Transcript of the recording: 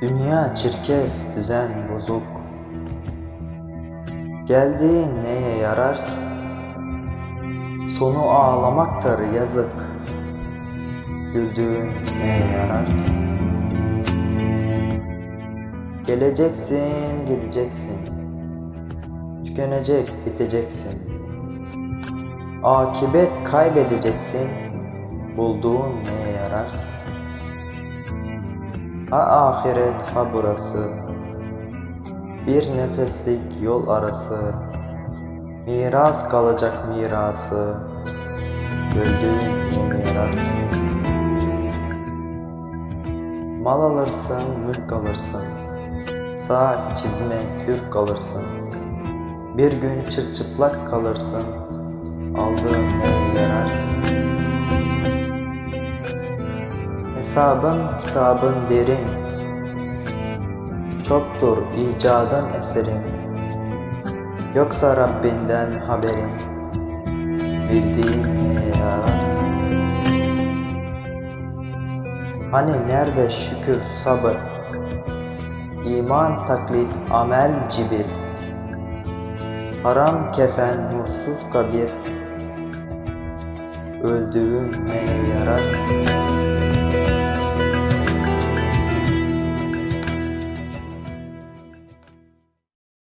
Dünya çirkef, düzen bozuk. Geldiğin neye yarar ki? Sonu ağlamaktır yazık. Güldüğün neye yarar ki? Geleceksin, gideceksin. Tükenecek, biteceksin. Akibet kaybedeceksin. Bulduğun neye yarar ki? Ha ahiret ha burası. Bir nefeslik yol arası. Miras kalacak mirası. Öldüğün neye yarar ki? Mal alırsın, mülk alırsın. Saat çizme, kürk alırsın Bir gün çırçıplak kalırsın. Aldığın neye yarar. ki? Hesabın kitabın derin. Çoktur icadın eserin. Yoksa Rabbinden haberin. Bildiğin neye yarar? Hani nerede şükür sabır? İman taklit amel cibir. Haram kefen nursuz kabir. Öldüğün neye yarar?